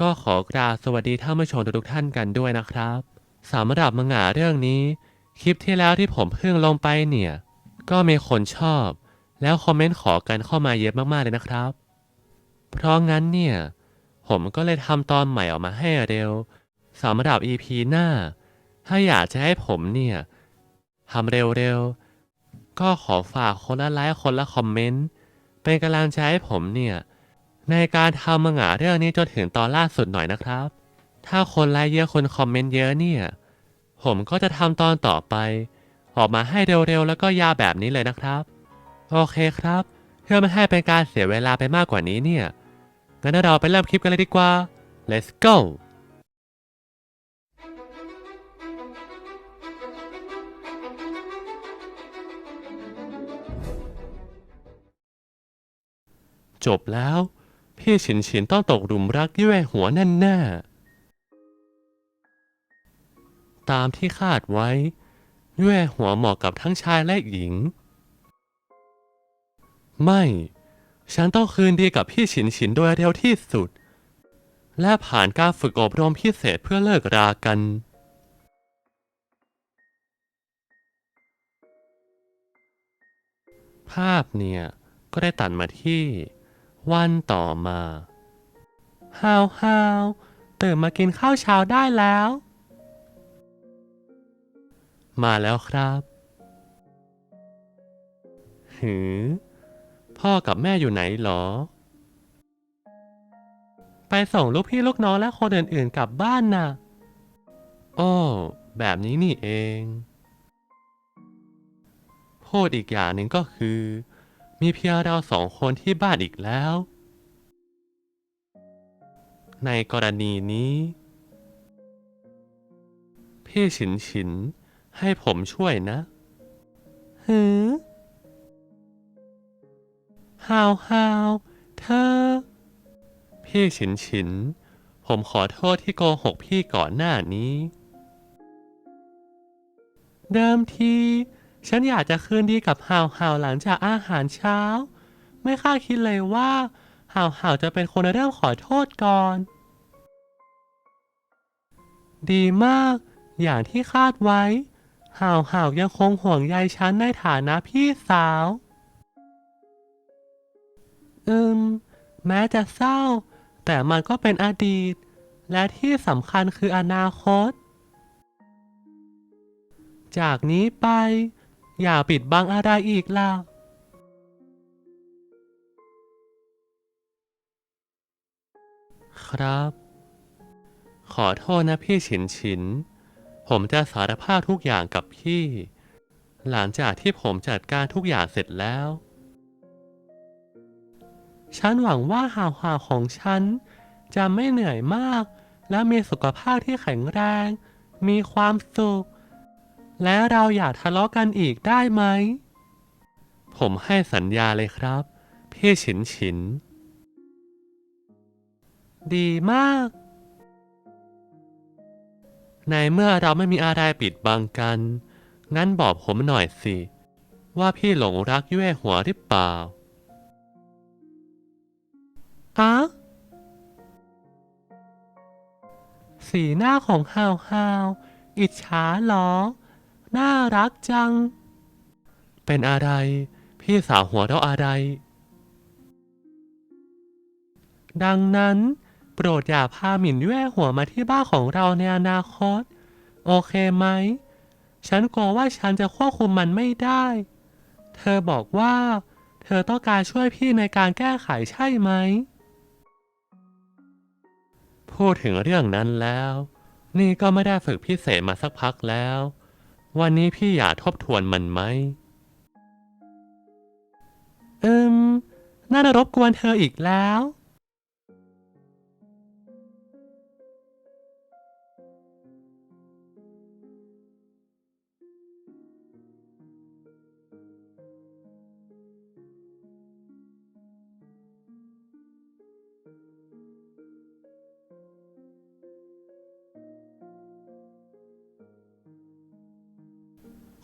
ก็ขอกราบสวัสดีท่านผู้ชมทุกท่านกันด้วยนะครับสำหรับมังงะเรื่องนี้ คลิปที่แล้วที่ผมเพิ่งลงไปเนี่ย ก็มีคนชอบ แล้วคอมเมนต์ขอกันเข้ามาเยอะมากๆเลยนะครับ เพราะงั้นเนี่ย ผมก็เลยทำตอนใหม่ออกมาให้เร็วสำหรับ EP หน้า ถ้าอยากจะให้ผมเนี่ยทำเร็วๆก็ขอฝากคนละไลค์คนละคอมเมนต์เป็นกำลังใจให้ผมเนี่ย ในการทำมังงะเรื่องนี้จนถึงตอนล่าสุดหน่อยนะครับ ถ้าคนไลค์เยอะคนคอมเมนต์เยอะเนี่ย ผมก็จะทำตอนต่อไป ออกมาให้เร็วๆแล้วก็ยาวแบบนี้เลยนะครับ โอเคครับ เพื่อไม่ให้เป็นการเสียเวลาไปมากกว่านี้เนี่ย งั้นเราไปเริ่มคลิปกันเลยดีกว่า let's go จบแล้ว พี่ฉินฉินต้องตกหลุมรักยี่หัวแน่แน่ๆตามที่คาดไว้ยี่หัวเหมาะกับทั้งชายและหญิง ไม่ ฉันต้องคืนดีกับพี่ฉินฉินโดยเร็วที่สุด และผ่านการฝึกอบรมพิเศษเพื่อเลิกรากันภาพเนี่ย ก็ได้ตัดมาที่ วันต่อมาฮาวฮาวตื่นมากินข้าวเช้าได้แล้ว มาแล้วครับ หือ พ่อกับแม่อยู่ไหนหรอ ไปส่งลูกพี่ลูกน้องและคนอื่นๆกลับบ้านน่ะโอ้แบบนี้นี่เองพูดอีกอย่างหนึ่งก็คือ มีเพียงเราสองคนที่บ้านอีกแล้ว ในกรณีนี้ พี่ฉินฉินให้ผมช่วยนะหือฮาวฮาวเธอ พี่ฉินฉิน ผมขอโทษที่โกหกพี่ก่อนหน้านี้ เดิมที ฉันอยากจะคืนดีกับห่าวห่าวหลังจากอาหารเช้า ไม่คาดคิดเลยว่าห่าวห่าวจะเป็นคนเริ่มขอโทษก่อน ดีมาก อย่างที่คาดไว้ห่าวห่าวยังคงห่วงใยฉันในฐานะพี่สาว อืม แม้จะเศร้า แต่มันก็เป็นอดีต และที่สำคัญคืออนาคต จากนี้ไป อย่าปิดบังอะไรอีกล่ะครับ ขอโทษนะพี่ฉินฉิน ผมจะสารภาพทุกอย่างกับพี่ หลังจากที่ผมจัดการทุกอย่างเสร็จแล้ว ฉันหวังว่าหาวหาของฉัน จะไม่เหนื่อยมาก และมีสุขภาพที่แข็งแรง มีความสุข และเราอย่าทะเลาะกันอีกได้ไหม ผมให้สัญญาเลยครับ พี่ฉินฉิน ดีมาก ในเมื่อเราไม่มีอะไรปิดบังกัน งั้นบอกผมหน่อยสิ ว่าพี่หลงรักยุ่ยหัวหรือเปล่าอะสีหน้าของฮาวฮาวอิจฉาหรอ น่ารักจัง เป็นอะไร พี่สาวหัวเราะอะไร ดังนั้น โปรดอย่าพาหมิ่นแย่หัวมาที่บ้านของเราในอนาคต โอเคไหม ฉันกลัวว่าฉันจะควบคุมมันไม่ได้ เธอบอกว่า เธอต้องการช่วยพี่ในการแก้ไขใช่ไหม พูดถึงเรื่องนั้นแล้ว นี่ก็ไม่ได้ฝึกพิเศษมาสักพักแล้ว วันนี้พี่อยากทบทวนมันไหมอืมน่ารบกวนเธออีกแล้ว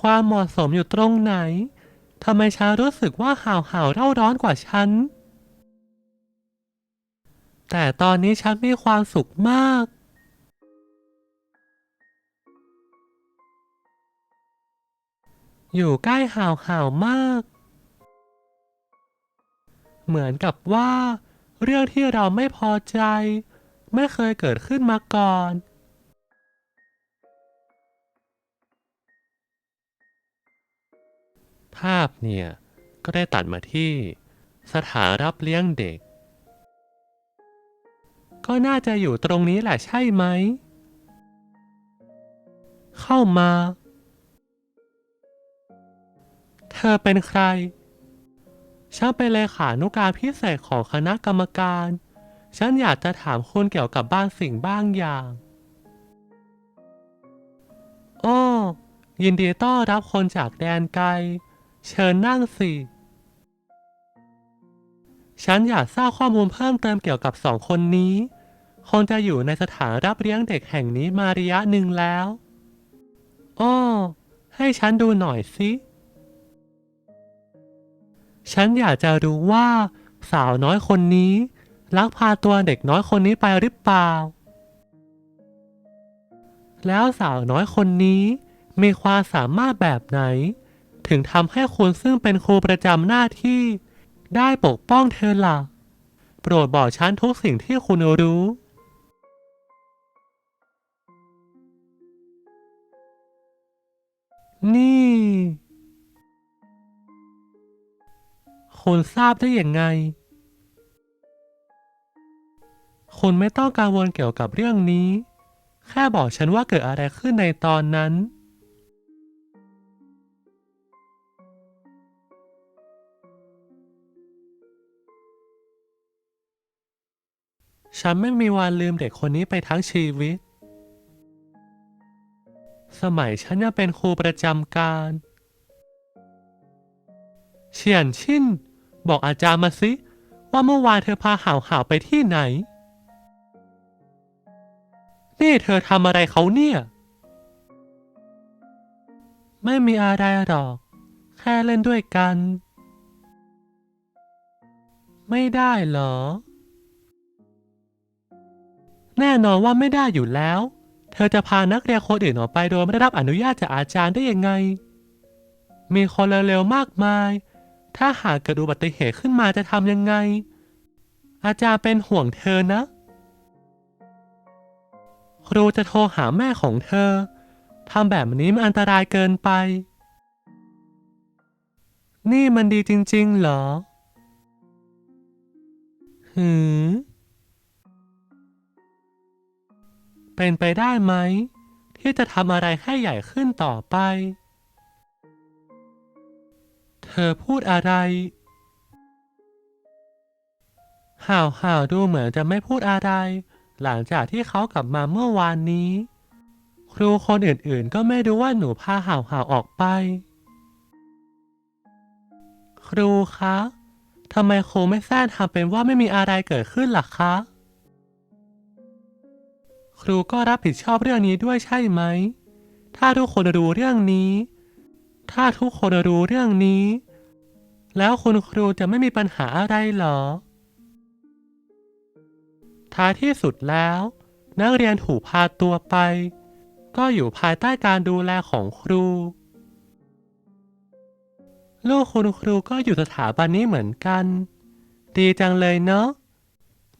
ความเหมาะสมอยู่ตรงไหน ทำไมฉันรู้สึกว่าห่าวห่าวเร่าร้อนกว่าฉันแต่แต่ตอนนี้ฉันมีความสุขมาก อยู่ใกล้ห่าวห่าวมาก เหมือนกับว่า เรื่องที่เราไม่พอใจ ไม่เคยเกิดขึ้นมาก่อน ภาพเนี่ย ก็ได้ตัดมาที่สถานรับเลี้ยงเด็ก ก็น่าจะอยู่ตรงนี้แหละใช่ไหม เข้ามา เธอเป็นใคร ฉันเป็นเลขานุการพิเศษของคณะกรรมการ ฉันอยากจะถามคุณเกี่ยวกับบ้านสิ่งบ้างอย่างโอ้ยินดีต้อนรับคนจากแดนไกล เชิญนั่งสิฉันอยากทราบข้อมูลเพิ่มเติมเกี่ยวกับสองคนนี้ คงจะอยู่ในสถานรับเลี้ยงเด็กแห่งนี้มาระยะหนึ่งแล้วอ้อให้ฉันดูหน่อยสิ ฉันอยากจะรู้ว่า สาวน้อยคนนี้ ลักพาตัวเด็กน้อยคนนี้ไปหรือเปล่า แล้วสาวน้อยคนนี้มีความสามารถแบบไหน ถึงทำให้คุณซึ่งเป็นครูประจำหน้าที่ ได้ปกป้องเธอล่ะ โปรดบอกฉันทุกสิ่งที่คุณรู้นี่ คุณทราบได้อยังไง คุณไม่ต้องกังวลเกี่ยวกับเรื่องนี้ แค่บอกฉันว่าเกิดอะไรขึ้นในตอนนั้น ฉันไม่มีวันลืมเด็กคนนี้ไปทั้งชีวิต สมัยฉันยังเป็นครูประจำการ เฉียนชินบอกอาจารย์มาสิว่าเมื่อวานเธอพาห่าวห่าวไปที่ไหน นี่เธอทำอะไรเขาเนี่ย ไม่มีอะไรหรอก แค่เล่นด้วยกัน ไม่ได้เหรอ แน่นอนว่าไม่ได้อยู่แล้ว เธอจะพานักเรียนคนอื่นออกไปโดยไม่ได้รับอนุญาตจากอาจารย์ได้ยังไง มีคนเร็วๆมากมาย ถ้าหากเกิดอุบัติเหตุขึ้นมาจะทำยังไง อาจารย์เป็นห่วงเธอนะ ครูจะโทรหาแม่ของเธอทำแบบนี้มันอันตรายเกินไป นี่มันดีจริงๆเหรอหือ เป็นไปได้ไหม ที่จะทำอะไรให้ใหญ่ขึ้นต่อไป เธอพูดอะไร ห่าวห่าวดูเหมือนจะไม่พูดอะไร หลังจากที่เขากลับมาเมื่อวานนี้ ครูคนอื่นๆ ก็ไม่รู้ว่าหนูพาห่าวห่าวออกไป ครูคะทำไมครูไม่แทรกทำเป็นว่าไม่มีอะไรเกิดขึ้นล่ะคะ ครูก็รับผิดชอบเรื่องนี้ด้วยใช่ไหม ถ้าทุกคนรู้เรื่องนี้ ถ้าทุกคนรู้เรื่องนี้ แล้วคุณครูจะไม่มีปัญหาอะไรหรอ ท้ายที่สุดแล้ว นักเรียนถูกพาตัวไป ก็อยู่ภายใต้การดูแลของครู ลูกคุณครูก็อยู่สถาบันนี้เหมือนกัน ดีจังเลยเนาะ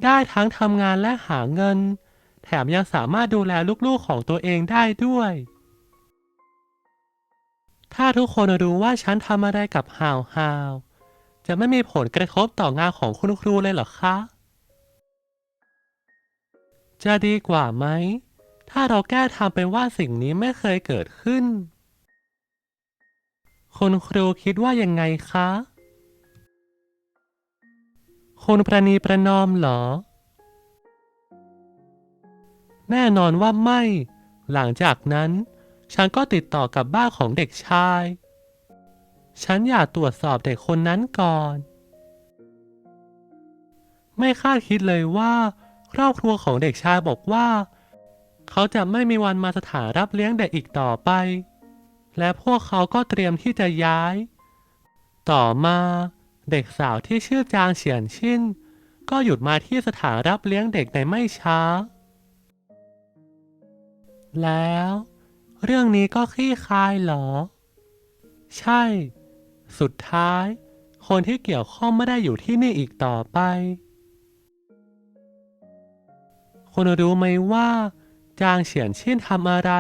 ได้ทั้งทำงานและหาเงิน แถมยังสามารถดูแลลูกๆของตัวเองได้ด้วย ถ้าทุกคนรู้ว่าฉันทำอะไรกับฮาวฮาวจะไม่มีผลกระทบต่องานของคุณครูเลยเหรอคะ จะดีกว่าไหม ถ้าเราแก้ทำเป็นว่าสิ่งนี้ไม่เคยเกิดขึ้น คุณครูคิดว่ายังไงคะ คุณประนีประนอมเหรอ แน่นอนว่าไม่ หลังจากนั้น ฉันก็ติดต่อกับบ้านของเด็กชาย ฉันอยากตรวจสอบเด็กคนนั้นก่อน ไม่คาดคิดเลยว่า ครอบครัวของเด็กชายบอกว่า เขาจะไม่มีวันมาสถานรับเลี้ยงเด็กอีกต่อไป และพวกเขาก็เตรียมที่จะย้าย ต่อมาเด็กสาวที่ชื่อจางเฉียนชินก็หยุดมาที่สถานรับเลี้ยงเด็กในไม่ช้า แล้ว เรื่องนี้ก็คลี่คลายเหรอ ใช่ สุดท้าย คนที่เกี่ยวข้องไม่ได้อยู่ที่นี่อีกต่อไป คุณรู้ไหมว่า จางเฉียนชิ่นทำอะไร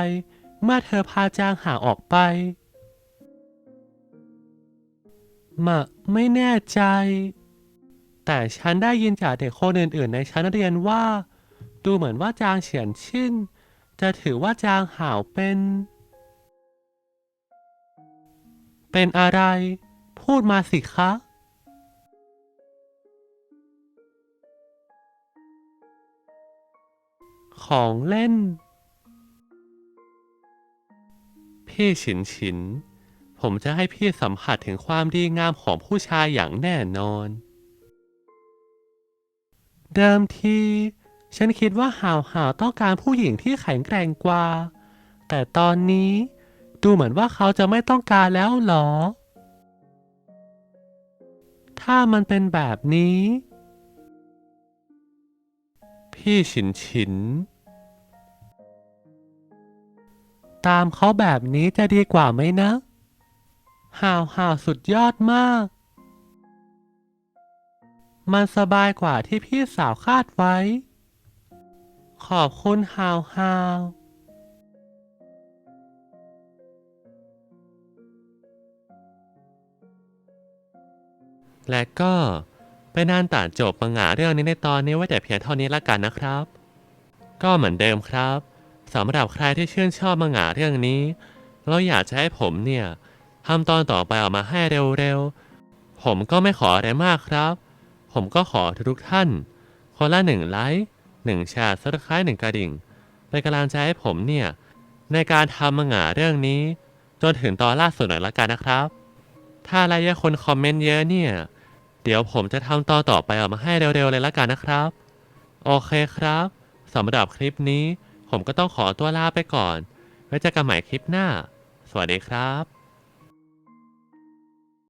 เมื่อเธอพาจางหาออกไปมะไม่แน่ใจ แต่ฉันได้ยินจากเด็กคนอื่นๆในชั้นเรียนว่า ดูเหมือนว่าจางเฉียนชิ่น จะถือว่าจางหาวเป็น เป็นอะไร พูดมาสิคะ ของเล่น พี่ฉินฉิน ผมจะให้พี่สัมผัสถึงความดีงามของผู้ชายอย่างแน่นอน เดิมที ฉันคิดว่าหาวหาวต้องการผู้หญิงที่แข็งแกร่งกว่า แต่ตอนนี้ ดูเหมือนว่าเขาจะไม่ต้องการแล้วหรอ ถ้ามันเป็นแบบนี้ พี่ฉินฉิน ตามเขาแบบนี้จะดีกว่าไหมนะหาวหาวสุดยอดมาก มันสบายกว่าที่พี่สาวคาดไว้ ขอบคุณฮาวฮาวและก็เป็นอันตัดจบมังงะเรื่องนี้ในตอนนี้ไว้แต่เพียงเท่านี้ละกันนะครับ ก็เหมือนเดิมครับสำหรับใครที่ชื่นชอบมังงะเรื่องนี้ แล้วอยากจะให้ผมเนี่ยทำตอนต่อไปออกมาให้เร็วๆ ผมก็ไม่ขออะไรมากครับ ผมก็ขอทุกท่าน คนละหนึ่งไลค์ หนึ่งแชร์ซับสไครต์หนึ่งกระดิ่งเป็นกำลังใจให้ผมเนี่ย ในการทำมังงะเรื่องนี้ จนถึงตอนล่าสุดหน่อยละกันนะครับ ถ้าอะไรเยอะคนคอมเมนต์เยอะเนี่ย เดี๋ยวผมจะทำตอนต่อไปออกมาให้เร็วๆเลยละกันนะครับ โอเคครับสำหรับคลิปนี้ ผมก็ต้องขอตัวลาไปก่อน ไว้เจอกันใหม่คลิปหน้า สวัสดีครับ